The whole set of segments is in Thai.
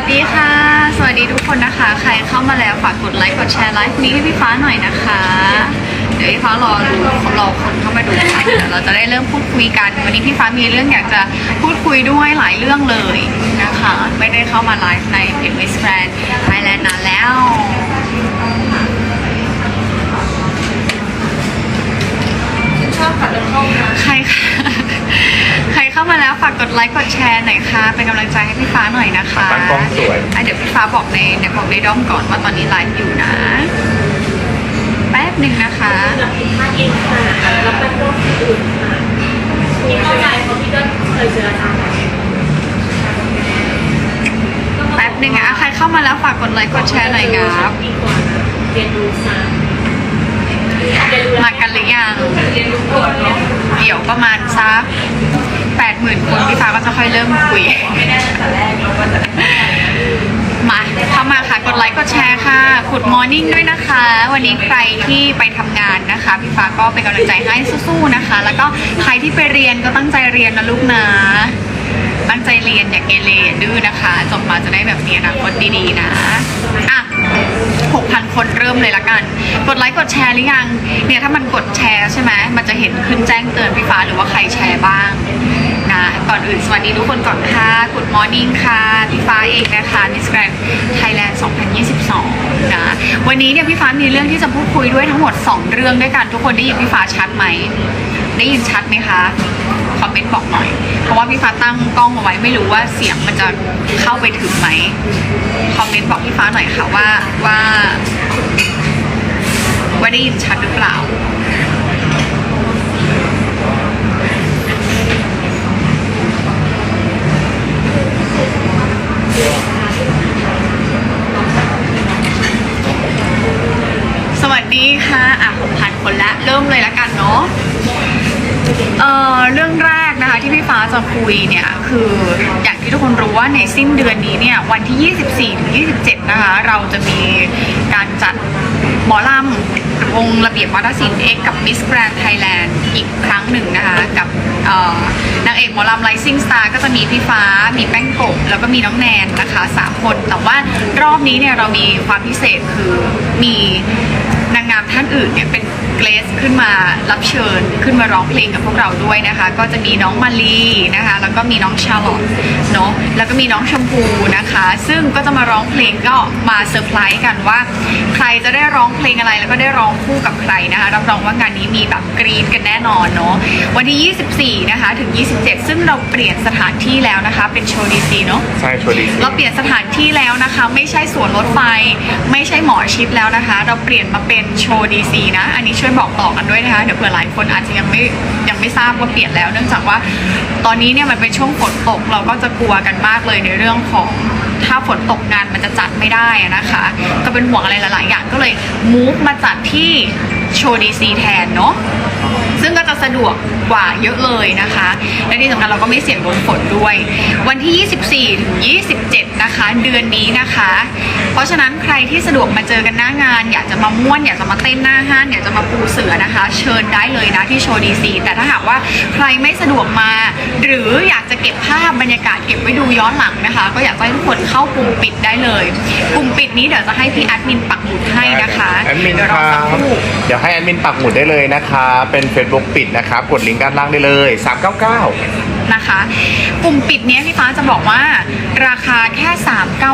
วัสดีค่ะ สวัสดีทุกคนนะคะ ใครเข้ามาแล้วฝากกดไลค์กดแชร์ไลฟ์นี้ให้พี่ฟ้าหน่อยนะคะ เดี๋ยวพี่ฟ้ารอดูรอคนเข้ามาดูค่ะเดี๋ยวเราจะได้เริ่มพูดคุยกัน วันนี้พี่ฟ้ามีเรื่องอยากจะพูดคุยด้วยหลายเรื่องเลยนะคะ ไม่ได้เข้ามาไลฟ์ในเพจ Miss Grand Thailand นานแล้วชอบขัดเดินเข้ามาใครค่ะ ใครเข้ามาแล้วฝากกดไลค์กดแชร์หน่อยค่ะ เป็นกำลังใจให้พี่ฟ้าหน่อยนะคะตั้งกล้องสวย อะเดี๋ยวพี่ฟ้าบอกในในบอกในด้อมก่อนว่าตอนนี้ไลฟ์อยู่นะ แป๊บหนึ่งนะคะหลับผิดพลาดเองค่ะแล้วเป็นโรคอื่นค่ะพี่เข้าใจเพราะพี่ก็เคยเจออาจารย์แป๊บหนึ่งอะใครเข้ามาแล้วฝากกดไลค์กดแชร์หน่อยครับ ดีกว่านะเรียนรู้ซะเรียนรู้ มากันหรือยังเรียนรู้ก่อนเนาะเดี๋ยวประมาณสักแปดหมื่นคนพี่ฟ้าก็จะค่อยเริ่มคุยไม่ได้ตั้งแต่แรกเราก็จะมาเข้ามาค่ะกดไลค์กดแชร์ค่ะขุดมอร์นิ่งด้วยนะคะ วันนี้ใครที่ไปทำงานนะคะ พี่ฟ้าก็เป็นกำลังใจให้สู้ๆนะคะ แล้วก็ใครที่ไปเรียนก็ตั้งใจเรียนนะลูกนะตั้งใจเรียนอย่าเกเรอย่าดื้อนะคะ จบมาจะได้แบบมีอนาคตดีๆนะอะ 6,000 คนเริ่มเลยละกัน กดไลค์กดแชร์หรือยัง เนี่ยถ้ามันกดแชร์ใช่ไหมมันจะเห็นขึ้นแจ้งเตือนพี่ฟ้าหรือว่าใครแชร์บ้างนะก่อนอื่นสวัสดีทุกคนก่อนค่ะ Good Morning ค่ะ พี่ฟ้าเองนะคะ Miss Grand Thailand 2022 นะ วันนี้เนี่ยพี่ฟ้ามีเรื่องที่จะพูดคุยด้วยทั้งหมด 2 เรื่องด้วยกัน ทุกคนได้ยินพี่ฟ้าชัดไหม ได้ยินชัดไหมคะ คอมเมนต์บอกหน่อย เพราะว่าพี่ฟ้าตั้งกล้องเอาไว้ไม่รู้ว่าเสียงมันจะเข้าไปถึงไหมคอมเมนต์บอกพี่ฟ้าหน่อยค่ะว่าว่าว่าได้ยินชัดหรือเปล่าสวัสดีค่ะ อะผมพันคนละ เริ่มเลยละกันเนาะ เอ่อเรื่องแรกนะคะที่พี่ฟ้าจะคุยเนี่ยคืออย่างที่ทุกคนรู้ว่าในสิ้นเดือนนี้เนี่ยวันที่ 24ถึง27 นะคะเราจะมีการจัดหมอลำวงระเบียบวัฒนศิลป์เอกกับ Miss Grand Thailand อีกครั้งหนึ่งนะคะกับนางเอกหมอลำ Rising Star ก็จะมีพี่ฟ้า มีแป้งกบ แล้วก็มีน้องแนนนะคะสามคน แต่ว่ารอบนี้เนี่ยเรามีความพิเศษคือมี นางงามท่านอื่นเนี่ยเป็นเกรซขึ้นมารับเชิญขึ้นมาร้องเพลงกับพวกเราด้วยนะคะ ก็จะมีน้องมาลีนะคะ แล้วก็มีน้องชาร์ลอตเนาะแล้วก็มีน้องชมพูนะคะ ซึ่งก็จะมาร้องเพลงก็มาเซอร์ไพรส์กันว่า ใครจะได้ร้องเพลงอะไรแล้วก็ได้ร้องคู่กับใครนะคะรับรองว่างานนี้มีแบบกรี๊ดกันแน่นอนเนาะวันที่ 24 นะคะ ถึง 27 ซึ่งเราเปลี่ยนสถานที่แล้วนะคะ เป็นโชว์ดีซีเนาะใช่ชวดีเราเปลี่ยนสถานที่แล้วนะคะ ไม่ใช่สวนรถไฟ ไม่ใช่หมอชิดแล้วนะคะ เราเปลี่ยนมาเป็นโชว์ดีซีนะ อันนี้ช่วยบอกต่อกันด้วยนะคะ เดี๋ยวเผื่อหลายคนอาจจะยังไม่ยังไม่ทราบว่าเปลี่ยนแล้ว เนื่องจากว่าตอนนี้เนี่ยมันเป็นช่วงฝนตกเราก็จะกลัวกันมากเลยในเรื่องของถ้าฝนตกงานมันจะจัดไม่ได้นะคะ ก็เป็นห่วงอะไรหลาย ๆ อย่างก็เลยมูฟมาจัดที่โชว์ดีซีแทนเนาะซึ่งก็จะสะดวกกว่าเยอะเลยนะคะ และที่สำคัญเราก็ไม่เสี่ยงโดนฝนด้วย วันที่ 24 ถึง 27 นะคะ เดือนนี้นะคะ เพราะฉะนั้นใครที่สะดวกมาเจอกันหน้างาน อยากจะมาม่วน อยากจะมาเต้นหน้าห้าน อยากจะมาปูเสือนะคะ เชิญได้เลยนะที่โชว์ดีซีแต่ถ้าหากว่าใครไม่สะดวกมา หรืออยากจะเก็บภาพบรรยากาศเก็บไว้ดูย้อนหลังนะคะ ก็อยากให้ทุกคนเข้ากลุ่มปิดได้เลย กลุ่มปิดนี้เดี๋ยวจะให้พี่แอดมินปักหมุดให้นะคะแอดมินเดี๋ยวครอรัสักบครู่เดี๋ยวให้แอดมินปักหมุดได้เลยนะคะ เป็น Facebook ปิดนะครับ กดลิงก์ด้านล่างได้เลย 399 นะคะ กลุ่มปิดเนี้ยพี่ฟ้าจะบอกว่าราคาแค่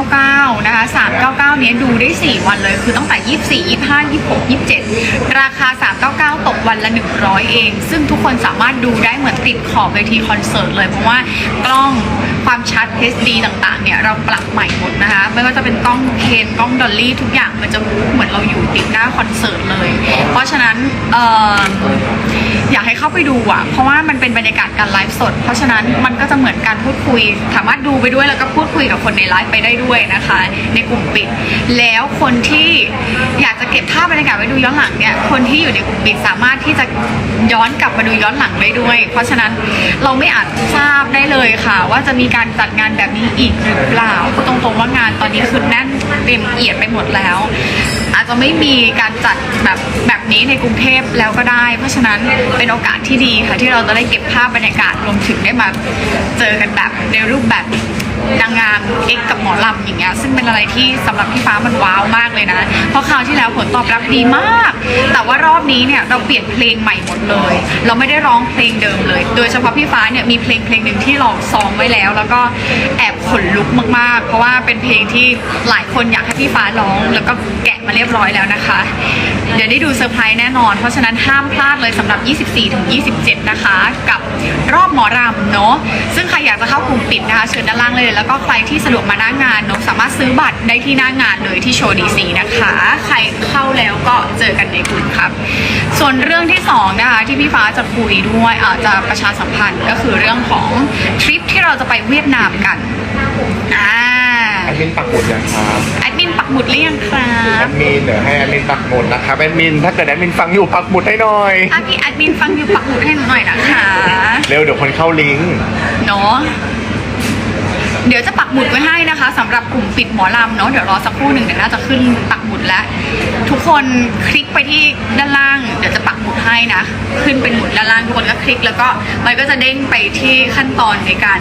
399 นะคะ 399 เนี้ยดูได้ 4 วันเลย คือตั้งแต่ 24 25 26 27 ราคา 399 ตกวันละ 100 เอง ซึ่งทุกคนสามารถดูได้เหมือนติดขอบเวทีคอนเสิร์ตเลย เพราะว่ากล้องความชัด HD ต่างๆ เนี่ย เราปรับใหม่หมดนะคะ ไม่ว่าจะเป็นกล้องเคนกล้องดอลลี่ทุกอย่างมันจะมูฟเหมือนเราอยู่ติดหน้าคอนเสิร์ตเลย เพราะฉะนั้นอออยากให้เข้าไปดูอะเพราะว่ามันเป็นบรรยากาศการไลฟ์สด เพราะฉะะนั้นมันก็จะเหมือนการพูดคุย สามารถดูไปด้วยแล้วก็พูดคุยกับคนในไลฟ์ไปได้ด้วยนะคะ ในกลุ่มปิด แล้วคนที่อยากจะเก็บภาพบรรยากาศไว้ดูย้อนหลังเนี่ยคนที่อยู่ในกลุ่มปิดสามารถที่จะย้อนกลับมาดูย้อนหลังได้ด้วย เพราะฉะนั้นเราไม่อาจทราบได้เลยค่ะ ว่าจะมีการจัดงานแบบนี้อีกหรือเปล่าพูดตรงๆว่างานตอนนี้คือแน่นเต็มเอียดไปหมดแล้ว อาจจะไม่มีการจัดแบบแบบนี้ในกรุงเทพแล้วก็ได้ เพราะฉะนั้นเป็นโอกาสที่ดีค่ะที่เราจะได้เก็บภาพบรรยากาศรวมถึงได้มาเจอกันแบบในรูปแบบ นางงามเอกกับหมอลำอย่างเงี้ยซึ่งเป็นอะไรที่สำหรับพี่ฟ้ามันว้าวมากเลยนะ เพราะคราวที่แล้วผลตอบรับดีมาก แต่ว่ารอบนี้เนี่ยเราเปลี่ยนเพลงใหม่หมดเลย เราไม่ได้ร้องเพลงเดิมเลย โดยเฉพาะพี่ฟ้าเนี่ยมีเพลงเพลงหนึ่งที่ลองซ้อมไว้แล้ว แล้วก็แอบขนลุกมากๆ เพราะว่าเป็นเพลงที่หลายคนอยากให้พี่ฟ้าร้อง แล้วก็แกะมาเรียบร้อยแล้วนะคะ เดี๋ยวได้ดูเซอร์ไพรส์แน่นอน เพราะฉะนั้นห้ามพลาดเลยสำหรับ 24-27 นะคะ กับรอบหมอรำเนาะซึ่งใครอยากจะเข้ากลุ่มปิดนะคะเชิญด้านล่างเลยแล้วก็ใครที่สะดวกมาหน้างานเนาะสามารถซื้อบัตรได้ที่หน้างานเลยที่โชว์ดีซีนะคะ ใครเข้าแล้วก็เจอกันในกลุ่มครับ ส่วนเรื่องที่สองนะคะที่พี่ฟ้าจะคุยด้วยอาจจะประชาสัมพันธ์ก็คือเรื่องของทริปที่เราจะไปเวียดนามกันอ่าแอดมินปักหมุดยังครับแอดมินปักหมุดหรือยังครัแอบ ดมินเดี๋ยวให้แอดมินปักหมุดนะครับแอดมินถ้าเกิดแอดมินฟังอยู่ปักหมุดให้หน่อย ถ้าพี่แอดมินฟังอยู่ปักหมุดให้หนูหน่อยนะคะ เร็วเดี๋ยวคนเข้าลิงก์เนาะ เดี๋ยวจะปักหมุดไว้ให้นะคะสำหรับกลุ่มปิดหมอลำเนาะเดี๋ยวรอสักครู่หนึ่งเดี๋ยวน่าจะขึ้นปักหมุดแล้ว ทุกคนคลิกไปที่ด้านล่าง เดี๋ยวจะปักหมุดให้นะ ขึ้นเป็นหมุดด้านล่างทุกคนก็คลิก แล้วก็มันก็จะเด้งไปที่ขั้นตอนในการ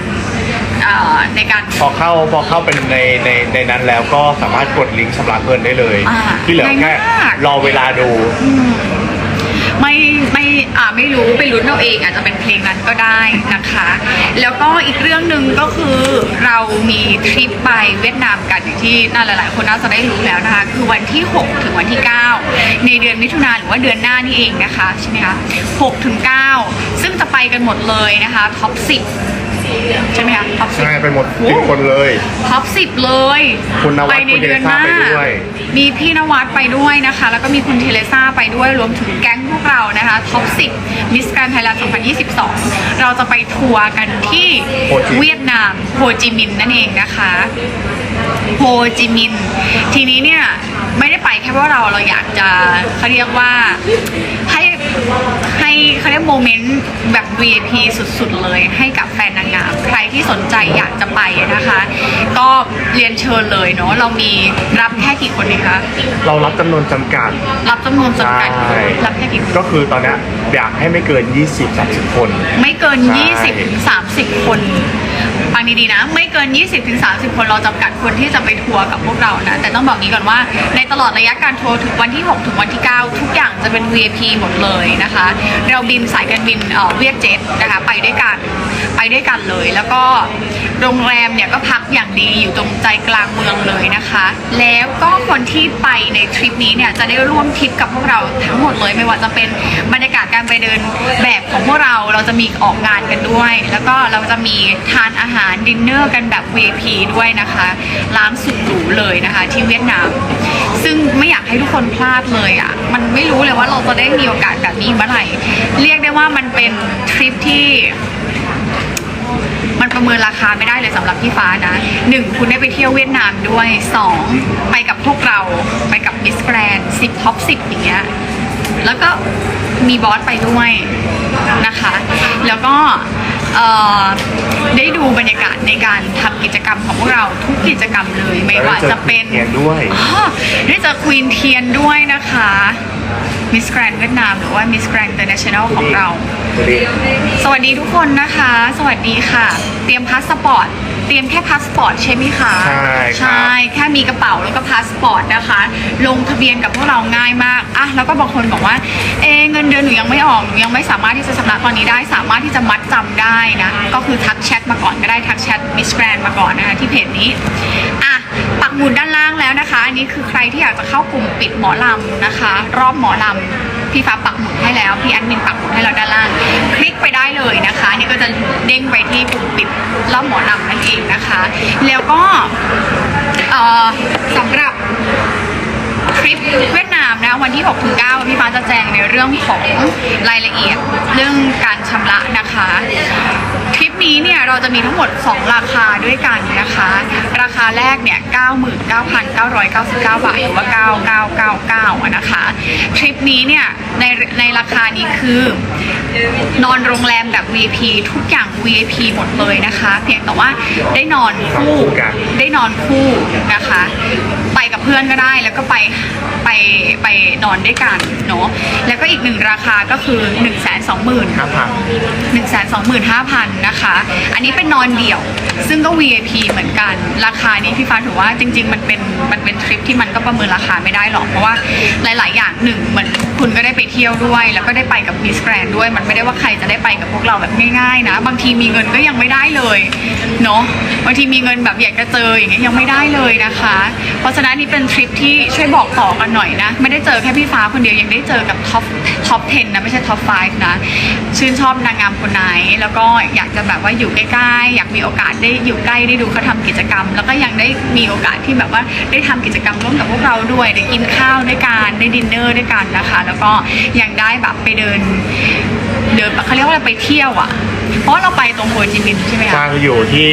เอ่อในการพอเข้าพอเข้าเป็นในในในนั้นแล้วก็สามารถกดลิงก์ชำระเงินได้เลยอ่าที่เหลือแค่ง่ายมากรอเวลาดูไม่ไม่อ่าไม่รู้ไปลุ้นเอาเองอาจจะเป็นเพลงนั้นก็ได้นะคะ แล้วก็อีกเรื่องหนึ่งก็คือเรามีทริปไปเวียดนามกันอย่างที่น่าหลาย ๆ คนน่าจะได้รู้แล้วนะคะ คือวันที่ 6 ถึงวันที่ 9 ในเดือนมิถุนายนหรือว่าเดือนหน้านี่เองนะคะใช่ไหมคะ6ถึง9ซึ่งจะไปกันหมดเลยนะคะท็อป10 ใช่ไหมคะท็อป10ใช่ไปหมดสิบคนเลย ท็อปสิบเลย คุณนวัดไปในเดือนหน้าคุณเทเรซ่าไปด้วย มีพี่นวัดไปด้วยนะคะ แล้วก็มีคุณเทเลซ่าไปด้วยรวมถึงแก๊งพวกเรานะคะท็อปสิบมิสแกรนไทยแลนด์2022 เราจะไปทัวร์กันที่โฮจิเวียดนามโฮจิมินห์นั่นเองนะคะโฮจิมินห์ทีนี้เนี่ยไม่ได้ไปแค่ว่าเราเราอยากจะเขาเรียกว่าให้ ให้เขาเรียกโมเมนต์แบบ VIP สุดๆ เลยให้กับแฟนนางงาม ใครที่สนใจอยากจะไปนะคะ ก็เรียนเชิญเลยเนาะเรามีรับแค่กี่คนดีคะเรารับจำนวนจำกัด รับจำนวนจำกัดใช่ รับแค่กี่คน ก็คือตอนเนี้ยอยากให้ไม่เกิน 20-30 คน ไม่เกิน ใช่ 20ถึง30 คนฟั งดีๆนะ ไม่เกิน 20-30 คนเราจำกัดคนที่จะไปทัวร์กับพวกเรานะ แต่ต้องบอกนี้ก่อนว่าในตลอดระยะการทัวร์ถึงวันที่ 6 ถึงวันที่ 9 ทุกอย่างจะเป็น VIP หมดเลยนะคะ เราบินสายการบินเอ่อเวียดเจ็ตนะคะไปด้วยกันไปด้วยกันเลย แล้วก็โรงแรมเนี่ยก็พักอย่างดีอยู่ตรงใจกลางเมืองเลยนะคะ แล้วก็คนที่ไปในทริปนี้เนี่ยจะได้ร่วมทริปกับพวกเราทั้งหมดเลย ไม่ว่าจะเป็นบรรยากาศการไปเดินแบบของพวกเราเราจะมีออกงานกันด้วย แล้วก็เราจะมีทานอาหารดินเนอร์กันแบบ VIP ด้วยนะคะร้านสุดหรูเลยนะคะ ที่เวียดนาม ซึ่งไม่อยากให้ทุกคนพลาดเลยอะ มันไม่รู้เลยว่าเราจะได้มีโอกาสแบบนี้เมื่อไหร่ เรียกได้ว่ามันเป็นทริปที่มันประเมินราคาไม่ได้เลยสำหรับพี่ฟ้านะหนึ่งคุณได้ไปเที่ยวเวียดนามด้วยสองไปกับพวกเราไปกับมิสแกรนสิบท็อปสิบอย่างเงี้ยแล้วก็มีบอสไปด้วยนะคะ แล้วก็ เอ่อได้ดูบรรยากาศในการทำกิจกรรมของพวกเราทุกกิจกรรมเลยไม่ว่าจะเป็นเขียนด้วยอ๋อได้เจอควีนเทียนด้วยนะคะมิสแกรนเวียดนามหรือว่ามิสแกรนอินเตอร์เนชั่นแนลของเรา สวัสดีทุกคนนะคะ สวัสดีค่ะ เตรียมพาสปอร์ต เตรียมแค่พาสปอร์ตใช่ไหมคะ ใช่ครับใช่ แค่มีกระเป๋าแล้วก็พาสปอร์ตนะคะ ลงทะเบียนกับพวกเราง่ายมาก อะ แล้วก็บางคนบอกว่า เอะเงินเดือนหนูยังไม่ออก หนูยังไม่สามารถที่จะชำระตอนนี้ได้ สามารถที่จะมัดจำได้นะ ก็คือทักแชทมาก่อนก็ได้ ทักแชทมิสแกรนมาก่อนนะคะที่เพจนี้ อะ ปักหมุดด้านล่างแล้วนะคะ อันนี้คือใครที่อยากจะเข้ากลุ่มปิดหมอลำนะคะ รอบหมอลำพี่ฟ้าปักหมุดให้แล้วพี่แอดมินปักหมุดให้เราด้านล่าง คลิกไปได้เลยนะคะนี่ก็จะเด้งไปที่กลุ่มปิดรอบหมอลำนั่นเองนะคะ แล้วก็เอ่อสำหรับทริปเวียดนามนะวันที่ 6 ถึง 9 พี่ฟ้าจะแจ้งในเรื่องของรายละเอียดเรื่องการชำระนะคะทริปนี้เนี่ยเราจะมีทั้งหมด 2 ราคาด้วยกันนะคะ ราคาแรกเนี่ย 99,999 บาทหรือว่า 9999อะนะคะทริปนี้เนี่ยในในราคานี้คือนอนโรงแรมแบบ VIP ทุกอย่าง VIP หมดเลยนะคะ เพียงแต่ว่าได้นอนคู่คู่กันได้นอนคู่นะคะ ไปกับเพื่อนก็ได้แล้วก็ไป ไปไปนอนด้วยกันเนาะแล้วก็อีกหนึ่งราคาก็คือ1นึ่งแสนสองหมื่นครับค่ะหนึ่งแสนสองหมื่นห้าพันนะคะ อันนี้เป็นนอนเดี่ยว ซึ่งก็ VIP เหมือนกัน ราคานี้พี่ฟ้าถือว่าจริง ๆ มันเป็นมันเป็นทริปที่มันก็ประเมินราคาไม่ได้หรอก เพราะว่าหลาย ๆ อย่างหนึ่งเหมือน คุณก็ได้ไปเที่ยวด้วย แล้วก็ได้ไปกับมิสแกรนด้วย มันไม่ได้ว่าใครจะได้ไปกับพวกเราแบบง่ายๆนะ บางทีมีเงินก็ยังไม่ได้เลยเนาะบางทีมีเงินแบบอยากจะเจออย่างเงี้ยยังไม่ได้เลยนะคะ เพราะฉะนั้นนี่เป็นทริปที่ช่วยบอกต่อกันหน่อยนะ ไม่ได้เจอแค่พี่ฟ้าคนเดียวยังได้เจอกับท็อปท็อป 10 นะ ไม่ใช่ท็อป 5 นะ ชื่นชอบนางงามคนไหน แล้วก็อยากจะแบบว่าอยู่ใกล้ๆ อยากมีโอกาสได้อยู่ใกล้ได้ดูเขาทำกิจกรรม แล้วก็ยังได้มีโอกาสที่แบบว่าได้ทำกิจกรรมร่วมกับพวกเราด้วยได้กินข้าวด้วยกันได้ดินเนอร์ด้วยกันนะคะแล้วก็ยังได้แบบไปเดินเดินเขาเรียกว่าไรไปเที่ยวอะ เพราะเราไปตรงโฮจิมินห์ใช่ไหมคะสร้างอยู่ที่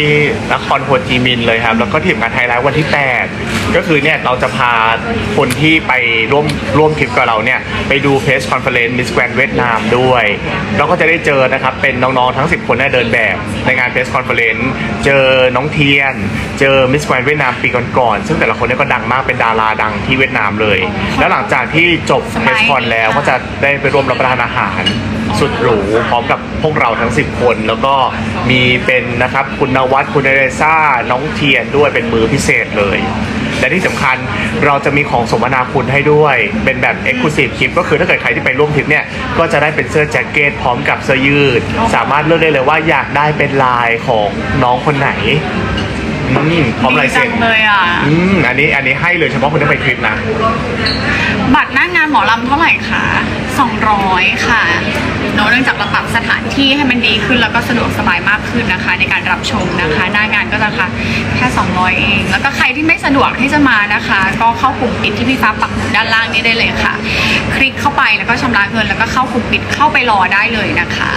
นครโฮจิมินห์เลยครับ แล้วก็ที่สำคัญไฮไลท์วันที่ 8 ก็คือเนี่ยเราจะพาคนที่ไปร่วมร่วมทริปกับเราเนี่ย ไปดูเพสคอนเฟอเรนซ์มิสแกรนเวียดนามด้วย แล้วก็จะได้เจอนะครับ เป็นน้องๆทั้ง 10 คนเนี่ยเดินแบบในงานเพสคอนเฟอเรนซ์เจอน้องเทียน เจอมิสแกรนเวียดนามปีก่อนๆซึ่งแต่ละคนเนี่ยก็ดังมากเป็นดาราดังที่เวียดนามเลย แล้วหลังจากที่จบเพสคอนแล้วก็จะได้ไปร่วมรับประทานอาหาร สุดหรูพร้อมกับพวกเราทั้ง 10 คน แล้วก็มีเป็นนะครับคุณนวัดคุณเอเรซ่าน้องเทียนด้วยเป็นมือพิเศษเลย และที่สำคัญเราจะมีของสมนาคุณให้ด้วย เป็นแบบ Exclusive คลิปก็คือถ้าเกิดใครที่ไปร่วมทริปเนี่ย ก็จะได้เป็นเสื้อแจ็คเก็ตพร้อมกับเสื้อยืด สามารถเลือกได้เลยว่าอยากได้เป็นลายของน้องคนไหนอืมพร้อมลายเซ็น ดีจังเลยอะ อืมอันนี้อันนี้ให้เลยเฉพาะคนที่ไปทริปนะ บัตรหน้างานหมอลำเท่าไหร่คะ 200 ค่ะเนอะเนื่องจากเราปรับสถานที่ให้มันดีขึ้นแล้วก็สะดวกสบายมากขึ้นนะคะ ในการรับชมนะคะ หน้างานก็ราคาแค่ 200 เอง แล้วก็ใครที่ไม่สะดวกที่จะมานะคะ ก็เข้ากลุ่มปิดที่พี่ฟ้าปักหมุดด้านล่างนี้ได้เลยค่ะ คลิกเข้าไปแล้วก็ชำระเงิน แล้วก็เข้ากลุ่มปิดเข้าไปรอได้เลยนะคะ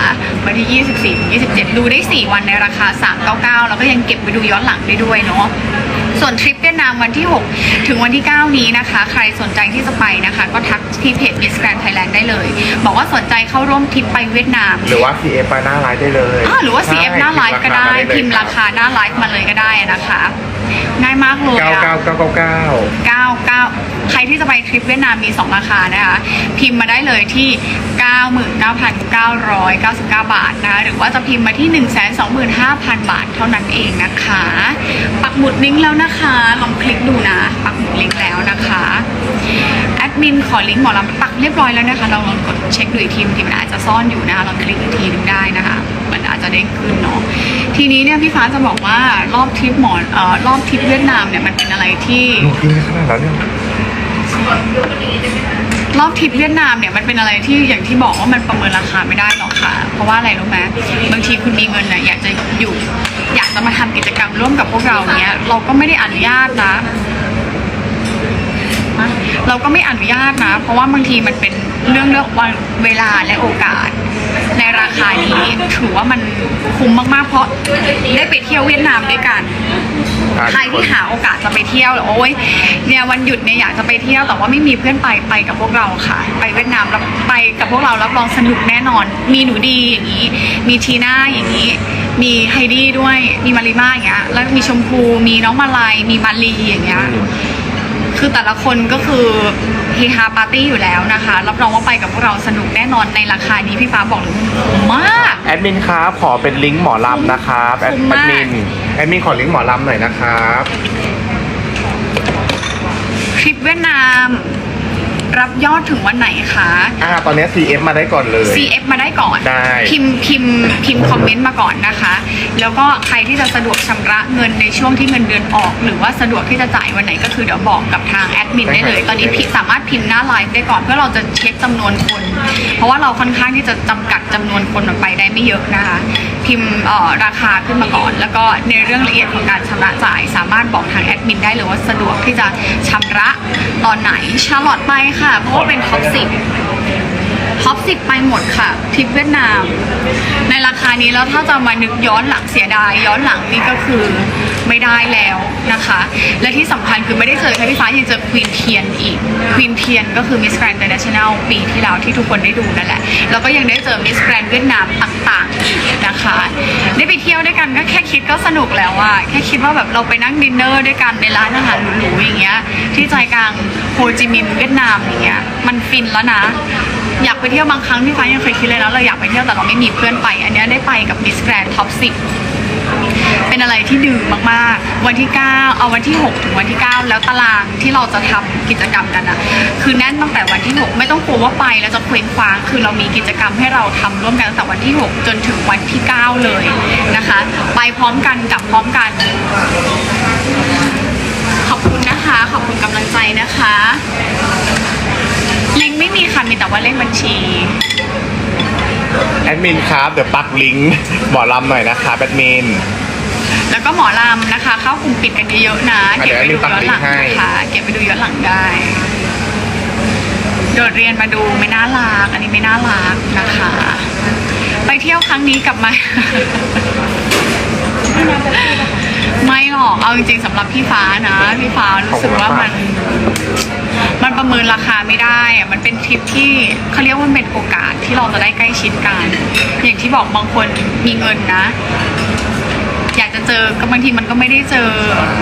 วันที่ 24 27 ดูได้ 4 วันในราคา 399 แล้วก็ยังเก็บไปดูย้อนหลังได้ด้วยเนาะ ส่วนทริปเวียดนามวันที่ 6 ถึงวันที่ 9 นี้นะคะ ใครสนใจที่จะไปนะคะ ก็ทักที่เพจ Miss Grand Thailand ได้เลย บอกว่าสนใจเข้าร่วมทริปไปเวียดนาม หรือว่า CF มาหน้าไลฟ์ได้เลย อ่าหรือว่า CF หน้าไลฟ์ก็ได้ พิมพ์ราคาหน้าไลฟ์มาเลยก็ได้นะคะง่ายมากเลยเก้าอะเก้าเก้าเก้าเก้า 99 ใครที่จะไปทริปเวียดนามมี 2 ราคานะคะ พิมพ์มาได้เลยที่ 99,999 บาทนะคะหรือว่าจะพิมพ์มาที่ 125,000 บาทเท่านั้นเองนะคะ ปักหมุดลิงก์แล้วนะคะ ลองคลิกดูนะ ปักหมุดลิงก์แล้วนะคะ แอดมินขอลิงก์หมอลำปักเรียบร้อยแล้วนะคะเราลองกดเช็คดูอีกทีบางทีมันอาจจะซ่อนอยู่นะคะลองคลิกอีกทีหนึงได้นะคะ มันอาจจะเด้งขึ้นเนาะ ทีนี้เนี่ยพี่ฟ้าจะบอกว่ารอบทริปหมอนเอ่อรอบทริปเวียดนามเนี่ยมันเป็นอะไรที่หนูกินขนาดนั้นเนี่ยรอบทริปเวียดนามเนี่ยมันเป็นอะไรที่อย่างที่บอกว่ามันประเมินราคาไม่ได้หรอกค่ะ เพราะว่าอะไรรู้ไหมบางทีคุณมีเงินน่ะอยากจะอยู่ อยากจะมาทำกิจกรรมร่วมกับพวกเราเนี้ยเราก็ไม่ได้อนุญาตนะเราก็ไม่อนุญาตนะ เพราะว่าบางทีมันเป็นเรื่องเรื่องวันเวลาและโอกาส ในราคานี้ถือว่ามันคุ้มมากๆ เพราะได้ไปเที่ยวเวียดนามด้วยกันอะใครที่หาโอกาสจะไปเที่ยวโอ้ยเนี่ยวันหยุดเนี่ยอยากจะไปเที่ยวแต่ว่าไม่มีเพื่อนไปไปกับพวกเราค่ะ ไปเวียดนามรับไปกับพวกเรารับรองสนุกแน่นอน มีหนูดีอย่างนี้ มีทีน่าอย่างนี้ มีไฮดี้ด้วยมีมาริมาอย่างเงี้ยแล้วมีชมพูมีน้องมาลายมีมาลีอย่างเงี้ยคือแต่ละคนก็คือ เฮฮาปาร์ตี้อยู่แล้วนะคะ รับรองว่าไปกับพวกเราสนุกแน่นอนในราคานี้พี่ฟ้าบอกเลยว่าคุ้มมาก แอดมินครับขอเป็นลิงก์หมอลำนะครับแอดคุ้มแอมากดมินแอดมินขอลิงก์หมอลำหน่อยนะครับ ทริปเวียดนาม รับยอดถึงวันไหนคะ อ่าตอนนี้ CF มาได้ก่อนเลย CF มาได้ก่อนได้ พิมพ์พิมพ์พิมพ์คอมเมนต์มาก่อนนะคะ แล้วก็ใครที่จะสะดวกชำระเงินในช่วงที่เงินเดือนออก หรือว่าสะดวกที่จะจ่ายวันไหนก็คือเดี๋ยวบอกกับทางแอดมินได้เลย ตอนนี้พิสามารถพิมพ์หน้าไลฟ์ได้ก่อนเพื่อเราจะเช็คจำนวนคน เพราะว่าเราค่อนข้างที่จะจำกัดจำนวนคนออกไปได้ไม่เยอะนะคะ พิมพ์เอ่อราคาขึ้นมาก่อน แล้วก็ในเรื่องละเอียดของการชำระจ่าย สามารถบอกทางแอดมินได้เลยว่าสะดวกที่จะชำระตอนไหนชาร์ลอตไปค่ะ เพราะว่าเป็นท็อปสิบท็อปสิบไปหมดค่ะทริปเวียดนาม ในราคานี้แล้วถ้าจะมานึกย้อนหลังเสียดายย้อนหลังนี่ก็คือ ไม่ได้แล้วนะคะ และที่สำคัญคือไม่ได้เจอแค่พี่ฟ้ายังเจอควีนเทียนอีกควีนเทียนก็คือมิสแกรนด์ n น r ช a แนลปีที่แล้วที่ทุกคนได้ดูนั่นแหละ แล้วก็ยังได้เจอมิสแกรนด์เวียดนามต่างๆอีกนะคะ ได้ไปเที่ยวด้วยกันก็แค่คิดก็สนุกแล้วอะแค่คิดว่าแบบเราไปนั่งดินเนอร์ด้วยกันในร้านอาหารหรูๆอย่างเงี้ยที่ใจกลางโฮจิมินห์เวียดนามอย่างเงี้ยมันฟินแล้วนะอยากไปเที่ยวบางครั้งพี่ฟ้ายังเคยคิดเลยนะเราอยากไปเที่ยวแต่เราไม่มีเพื่อนไป อันเนี้ยได้ไปกับมิสแกรนท็อปสิ เป็นอะไรที่ดื่มมากๆ วันที่ 9 เอาวันที่ 6 ถึงวันที่ 9 แล้วตารางที่เราจะทำกิจกรรมกันอะคือแน่นตั้งแต่วันที่ 6 ไม่ต้องกลัวว่าไปแล้วจะเคว้งคว้าง คือเรามีกิจกรรมให้เราทำร่วมกันตั้งแต่วันที่ 6 จนถึงวันที่ 9 เลยนะคะ ไปพร้อมกันกับพร้อมกัน ขอบคุณนะคะ ขอบคุณกำลังใจนะคะ ลิงก์ไม่มีค่ะมีแต่ว่าเลขบัญชี แอดมินครับ เดี๋ยวปักลิงก์หมอลำหน่อยนะครับแอดมิน แล้วก็หมอลำนะคะ เข้ากลุ่มปิดกันเยอะๆนะ อะเก็บไปดูย้อนหลังเดี๋ยวให้ นะคะเก็บไปดูย้อนหลังได้ โดดเรียนมาดูไม่น่ารัก อันนี้ไม่น่ารักนะคะ ไปเที่ยวครั้งนี้กลับมา ไม่หรอก เอาจริงๆสำหรับพี่ฟ้านะ พี่ฟ้ารู้สึกว่ามัน มันประเมินราคาไม่ได้อะมันเป็นทริปที่เขาเรียกว่ามันเป็นโอกาสที่เราจะได้ใกล้ชิดกัน อย่างที่บอกบางคนมีเงินนะ อยากจะเจอก็บางทีมันก็ไม่ได้เจอ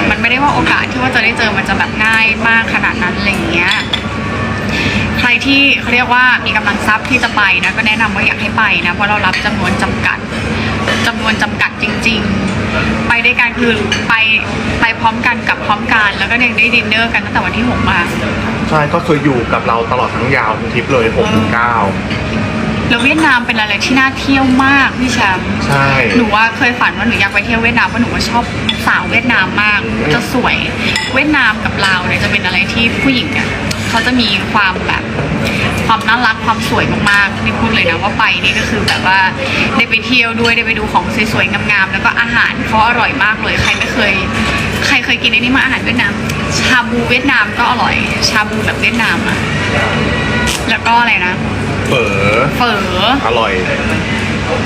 มันไม่ได้ว่าโอกาสที่ว่าจะได้เจอมันจะแบบง่ายมากขนาดนั้นอะไรอย่างเงี้ยใครที่เขาเรียกว่ามีกำลังทรัพย์ที่จะไปนะก็แนะนำว่าอยากให้ไปนะเพราะเรารับจำนวนจำกัดจำนวนจำกัดจริง ๆ ด้วยกันคือไปไปพร้อมกันกลับพร้อมกัน แล้วก็ยังได้ดินเนอร์กันตั้งแต่วันที่หกมา ใช่ก็คืออยู่กับเราตลอดทั้งยาวทั้งทริปเลย6ถึง9แล้วเวียดนามเป็นอะไรที่น่าเที่ยวมากพี่แชมป์ใช่ หนูว่าเคยฝันว่าหนูอยากไปเที่ยวเวียดนามเพราะหนูว่าชอบสาวเวียดนามมากจะสวย เวียดนามกับลาวเนี่ยจะเป็นอะไรที่ผู้หญิงเนี่ย เขาจะมีความแบบความน่ารักความสวยมากๆนี่พูดเลยนะว่าไปนี่ก็คือแบบว่าได้ไปเที่ยวด้วยได้ไปดูของสวยๆงามๆแล้วก็อาหารเขาอร่อยมากเลยใครไม่เคย ใครเคยกินไอ้นี่มาอาหารเวียดนามชาบูเวียดนามก็อร่อย ชาบูแบบเวียดนามอะแล้วก็อะไรนะเฝอเฝออร่อย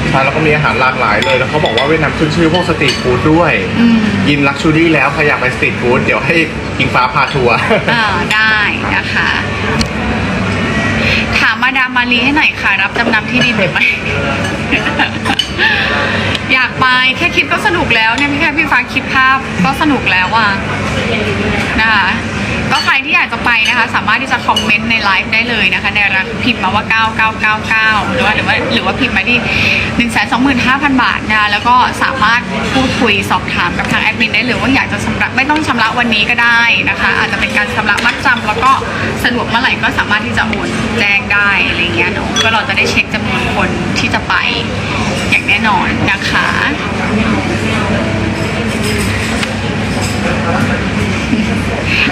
ใช่แล้วก็มีอาหารหลากหลายเลย แล้วเขาบอกว่าเวียดนามขึ้นชื่อพวกสตรีทฟู้ดด้วย อืม ยินลักชูรี่แล้วใครอยากไปสตรีทฟู้ดเดี๋ยวให้อิงฟ้าพาทัวร์อ่าได้นะคะ ถามมาดามมารีให้หน่อยค่ะ รับจำนำที่ดินได้ไหม อยากไปแค่คิดก็สนุกแล้วเนี่ยพี่แค่พี่ฟ้าคิดภาพก็สนุกแล้วอะนะคะ ก็ใครที่อยากจะไปนะคะ สามารถที่จะคอมเมนต์ในไลฟ์ได้เลยนะคะ ในราคาพิมพ์มาว่า 9999 หรือว่าหรือว่าหรือว่าพิมพ์มาที่ 125,000 บาทนะคะแล้วก็สามารถพูดคุยสอบถามกับทางแอดมินได้เลยว่าอยากจะชำระไม่ต้องชำระวันนี้ก็ได้นะคะ อาจจะเป็นการชำระมัดจำแล้วก็สะดวกเมื่อไหร่ก็สามารถที่จะโอนแจ้งได้อะไรเงี้ยเนาะก็เราจะได้เช็คจำนวนคนที่จะไปอย่างแน่นอนนะคะ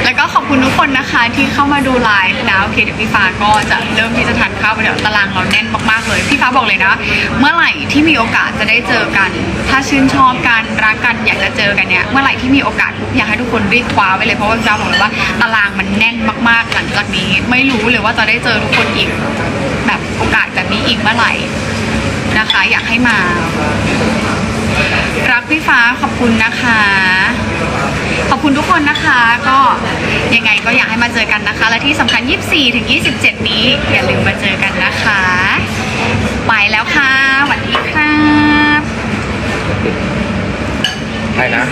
แล้วก็ขอบคุณทุกคนนะคะที่เข้ามาดูไลฟ์นะโอเคเดี๋ยวพี่ฟ้าก็จะเริ่มที่จะทานข้าวเดี๋ยวตารางเราแน่นมากๆเลย พี่ฟ้าบอกเลยนะ เมื่อไหร่ที่มีโอกาสจะได้เจอกัน ถ้าชื่นชอบกันรักกันอยากจะเจอกันเนี่ยเมื่อไหร่ที่มีโอกาสอยากให้ทุกคนรีบคว้าไว้เลยเพราะว่าพี่ฟ้าบอกเลยว่าตารางมันแน่นมากๆหลังจากนี้ ไม่รู้เลยว่าจะได้เจอทุกคนอีก แบบโอกาสแบบนี้อีกเมื่อไหร่นะคะ อยากให้มา รักพี่ฟ้าขอบคุณนะคะ ขอบคุณทุกคนนะคะ ก็ยังไงก็อยากให้มาเจอกันนะคะ และที่สำคัญ 24 ถึง 27 นี้ อย่าลืมมาเจอกันนะคะ ไปแล้วค่ะสวัสดีครับ ใช่นะ